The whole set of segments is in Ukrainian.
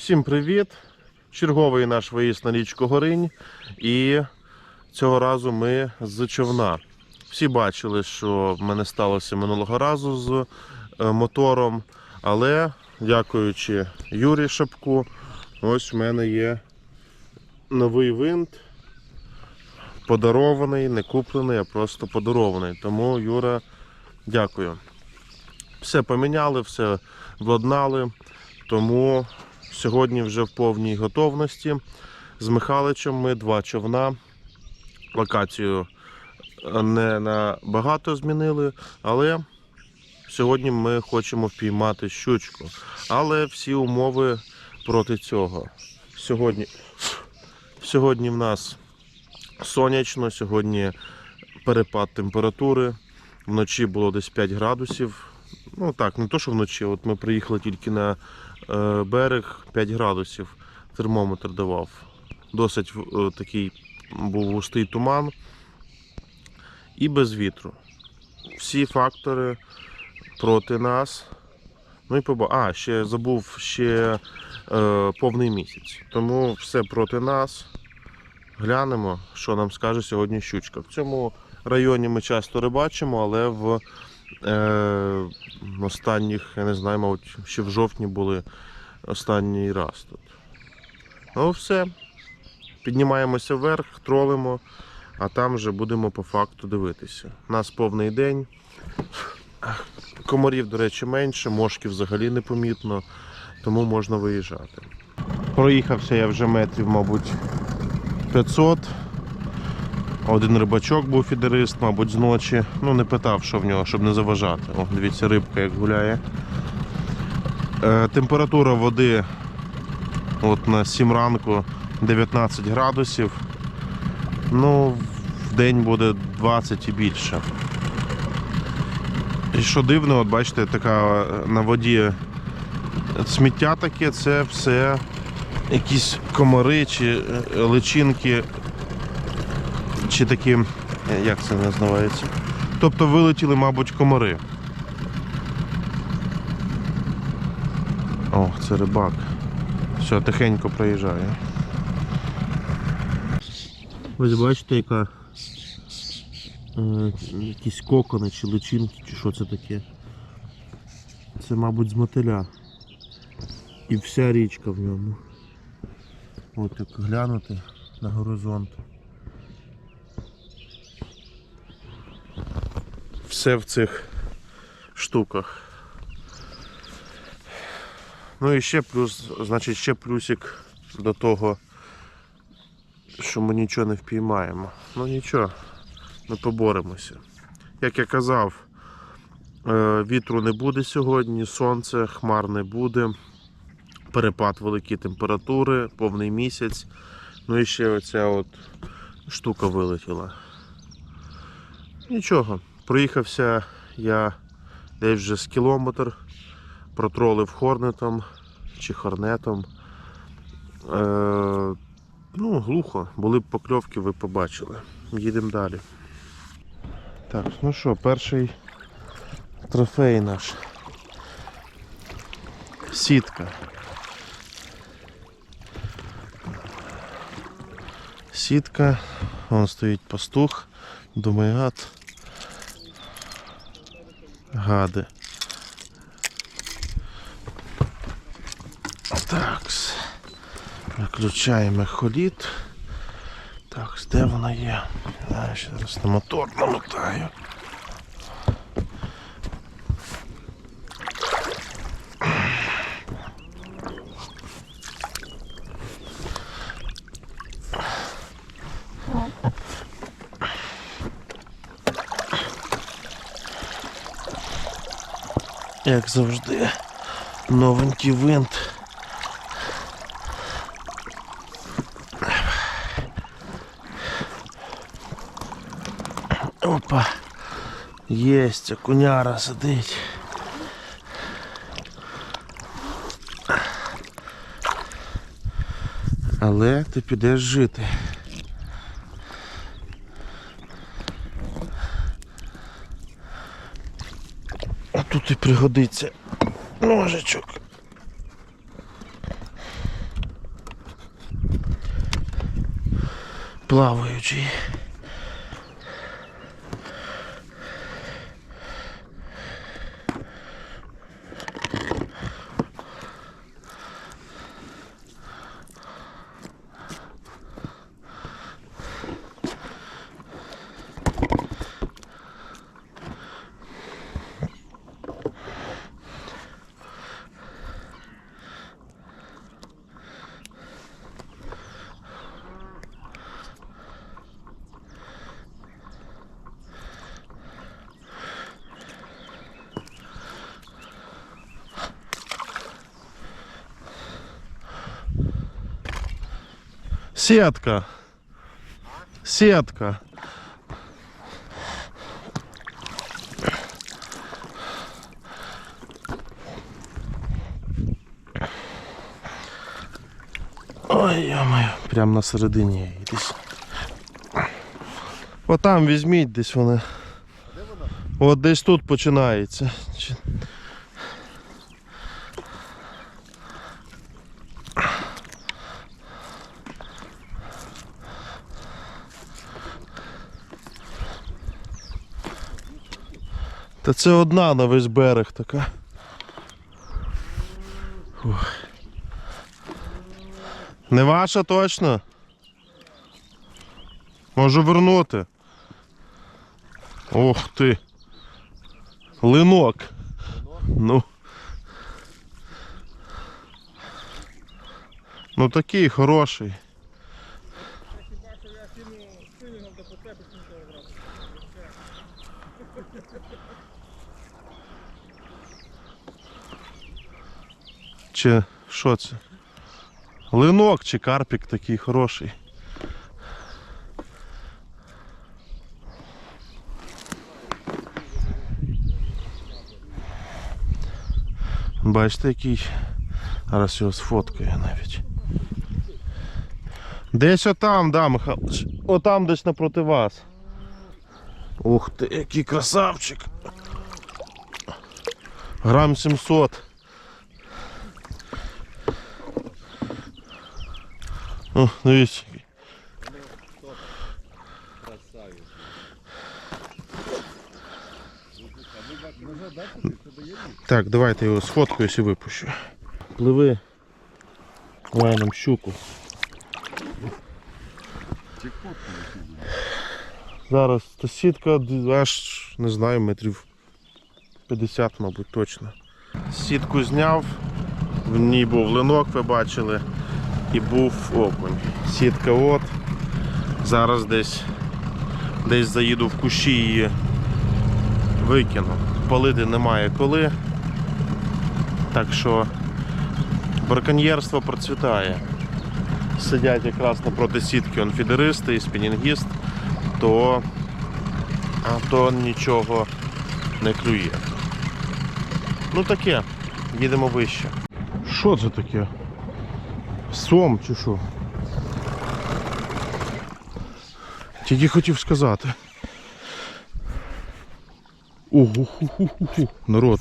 Всім привіт! Черговий наш виїзд на річку Горинь. І цього разу ми з човна. Всі бачили, що в мене сталося минулого разу з е, мотором. Але дякуючи Юрі Шапку, ось в мене є новий винт. Подарований, не куплений, а просто подарований. Тому Юра, дякую. Все поміняли, все владнали. Тому сьогодні вже в повній готовності. З Михайличем ми два човна. Локацію не набагато змінили, але сьогодні ми хочемо впіймати щучку. Але всі умови проти цього. Сьогодні, сьогодні в нас сонячно, сьогодні перепад температури. Вночі було десь 5 градусів. Ну так, не то, що вночі. От ми приїхали тільки на е, берег 5 градусів. Термометр давав. Досить е, такий був густий туман і без вітру. Всі фактори проти нас. Ну і поба... А, ще забув ще е, повний місяць. Тому все проти нас. Глянемо, що нам скаже сьогодні щучка. В цьому районі ми часто рибачимо, але в е, останніх, я не знаю, мабуть, ще в жовтні були останній раз тут. Ну все. Піднімаємося вверх, тролимо, а там вже будемо по факту дивитися. У нас повний день. Комарів, до речі, менше, мошки взагалі непомітно, тому можна виїжджати. Проїхався я вже метрів, мабуть, 500. Один рибачок був фідерист, мабуть, з ночі. Ну, не питав, що в нього, щоб не заважати. О, дивіться, рибка як гуляє. Е, температура води от на 7 ранку 19 градусів. Ну, в день буде 20 і більше. І що дивно, от бачите, така е, на воді сміття таке, це все якісь комари чи е, личинки чи такі, е, як це називається? Тобто вилетіли, мабуть, комари. О, це рибак. Все, тихенько проїжджає. Ось бачите, яка е, якісь кокони чи личинки, чи що це таке. Це, мабуть, з мотиля. І вся річка в ньому. От як глянути на горизонт. Все в цих штуках. Ну і ще плюс, значить, ще плюсик до того, що ми нічого не впіймаємо. Ну нічого, ми поборемося. Як я казав, е, вітру не буде сьогодні, сонце, хмар не буде, перепад великі температури, повний місяць. Ну і ще оця от штука вилетіла. Нічого. Проїхався я десь вже з кілометр, протролив хорнетом чи хорнетом. Е, ну, глухо, були б покльовки, ви побачили. Їдемо далі. Так, ну що, перший трофей наш. Сітка. Сітка, вон стоїть пастух, думає, гад гади. Так. Виключаємо холіт. Так, де вона є? Зараз на мотор намотаю. Як завжди, новенький винт. Опа, єсть, окуняра сидить. Але ти підеш жити. тут і пригодиться ножичок. Плаваючий. Сетка. Сетка. Ой, я-моє, прямо на середині десь. Отам візьміть десь вони. От десь тут починається. Чи- Та це одна на весь берег така. Ух. Не ваша точно? Можу вернути. Ох ти. Линок. Ну. Ну такий хороший. Хіба що я кину спинігом до поцепиш нічого зразу. Чи що це? Линок чи карпік такий хороший. Бачите, який. Зараз його сфоткаю навіть. Десь отам, да, Михайлович. Отам десь напроти вас. Ух ти, який красавчик. Грам 700. О, дивіться. Так, давайте його сфоткаюсь і випущу. Пливи. Лайном щуку. Зараз та сітка аж не знаю, метрів 50, мабуть, точно. Сітку зняв, в ній був линок, ви бачили, і був окунь. Сітка от. Зараз десь десь заїду в кущі її викину. Палити немає коли. Так що браконьєрство процвітає. Сидять якраз напроти сітки он фідеристи і спінінгіст, то, то нічого не клює. Ну таке, їдемо вище. Що це таке? Сом чи що? Тільки хотів сказати. Ого, ху ху ху народ.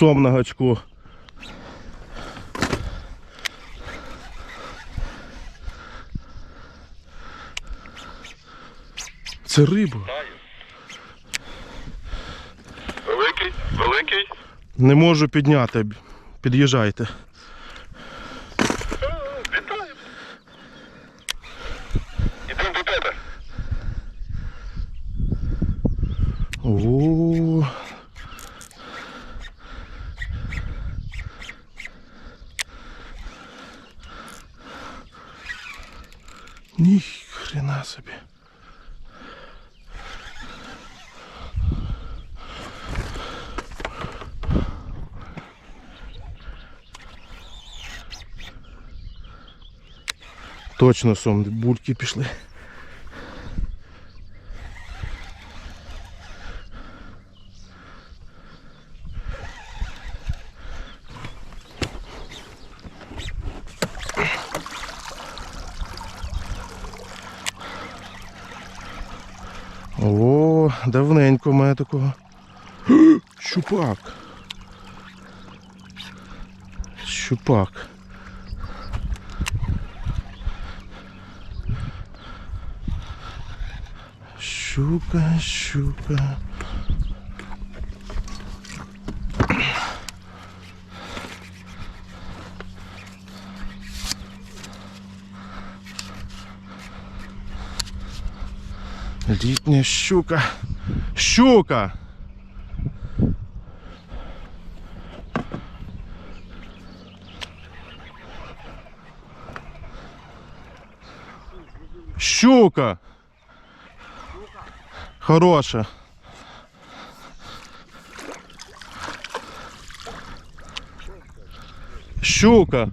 Сом на гачку. Це риба. Великий, великий. Не можу підняти. Під'їжджайте. Ні хрена собі. Точно сон, бульки пішли. Давненько має такого. Щупак. Щупак. Щука, щука. Літня щука. Щука! Щука! Хороша. Щука.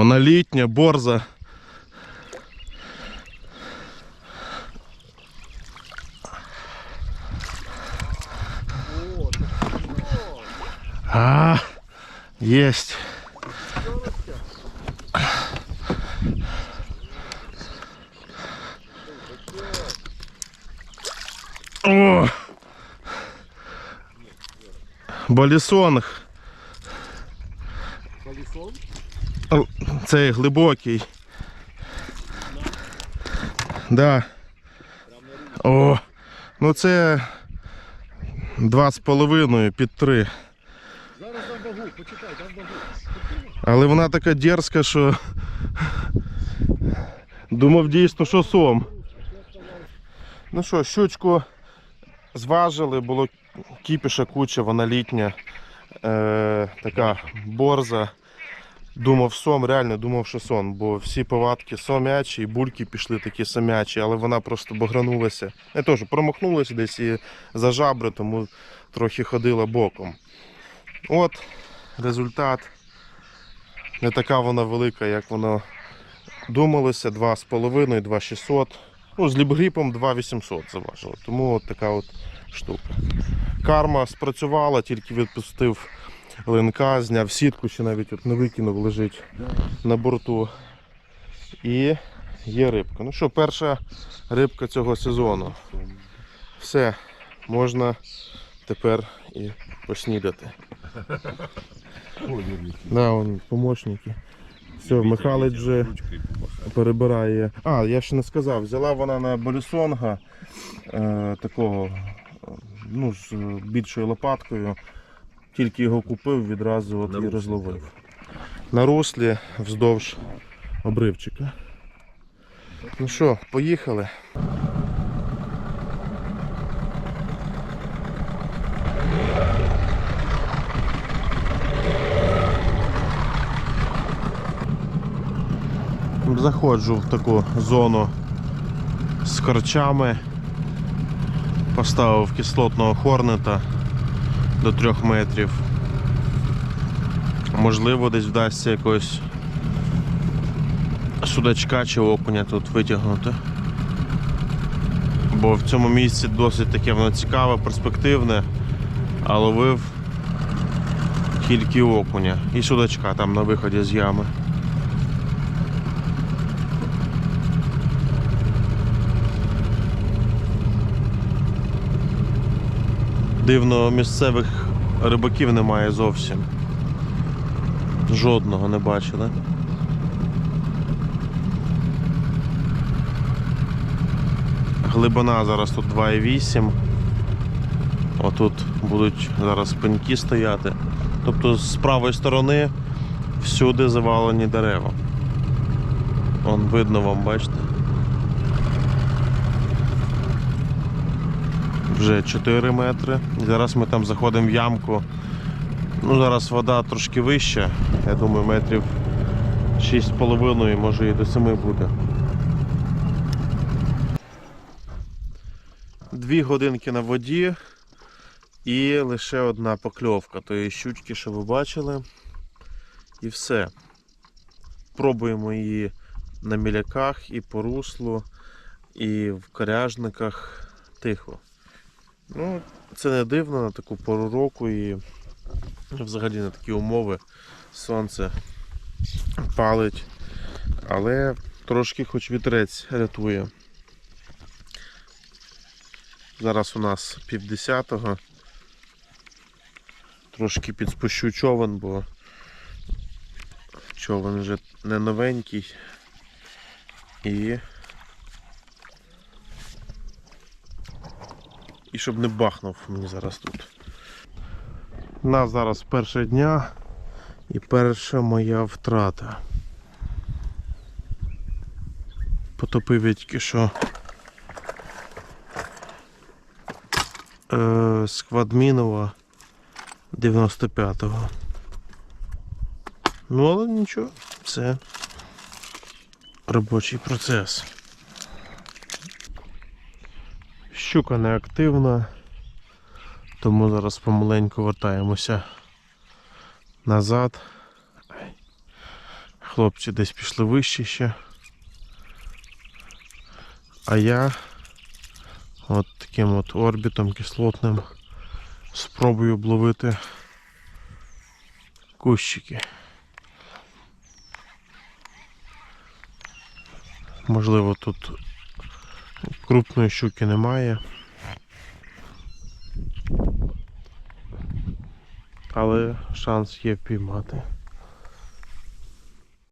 Вона літня, борза. А, есть. О! Балісонг. Цей глибокий. Да. О, ну це два з половиною під три. Зараз дам вагу, почекай, вагу. Але вона така дерзка, що думав дійсно, що сом. Ну що, щучку зважили, було кіпіша куча, вона літня, е, така борза. Думав сом, реально думав, що сон, бо всі повадки сомячі, і бульки пішли такі самячі, але вона просто багранулася. Я теж промахнулася десь і за жабри, тому трохи ходила боком. От результат. Не така вона велика, як воно думалося. 2,5, 2,600. Ну, з лібгріпом 2,800 заважило. Тому от така от штука. Карма спрацювала, тільки відпустив линка, зняв сітку, ще навіть от не викинув, лежить на борту. І є рибка. Ну що, перша рибка цього сезону. Все, можна тепер і поснідати. Да, вон помощники. Все, Михайлович вже перебирає. А, я ще не сказав, взяла вона на болісонга е, такого, е, ну, з більшою лопаткою. Тільки його купив, відразу от і розловив. На руслі вздовж обривчика. Ну що, поїхали. Заходжу в таку зону з корчами. Поставив кислотного хорнета до 3 метрів. Можливо, десь вдасться якогось судачка чи окуня тут витягнути. Бо в цьому місці досить таке воно цікаве, перспективне, а ловив тільки окуня і судачка там на виході з ями. Дивно, місцевих рибаків немає зовсім. Жодного не бачили. Глибина зараз тут 2,8. Отут будуть зараз пеньки стояти. Тобто з правої сторони всюди завалені дерева. Вон видно вам, бачите? Вже 4 метри. Зараз ми там заходимо в ямку. Ну, зараз вода трошки вища. Я думаю, метрів 6,5, може і до 7 буде. Дві годинки на воді і лише одна покльовка тої щучки, що ви бачили. І все. Пробуємо її на міляках і по руслу, і в коряжниках тихо. Ну, це не дивно на таку пору року і взагалі на такі умови. Сонце палить, але трошки хоч вітрець рятує. Зараз у нас півдесятого. Трошки підспущу човен, бо човен вже не новенький. І. І щоб не бахнув мені зараз тут. У нас зараз перше дня і перша моя втрата. Потопив я тільки що е, Сквадмінова 95-го. Ну, але нічого, це робочий процес. Щука неактивна, тому зараз помаленьку вертаємося назад. Хлопці десь пішли вище ще. А я от таким от орбітом кислотним спробую обловити кущики. Можливо, тут крупної щуки немає. Але шанс є впіймати.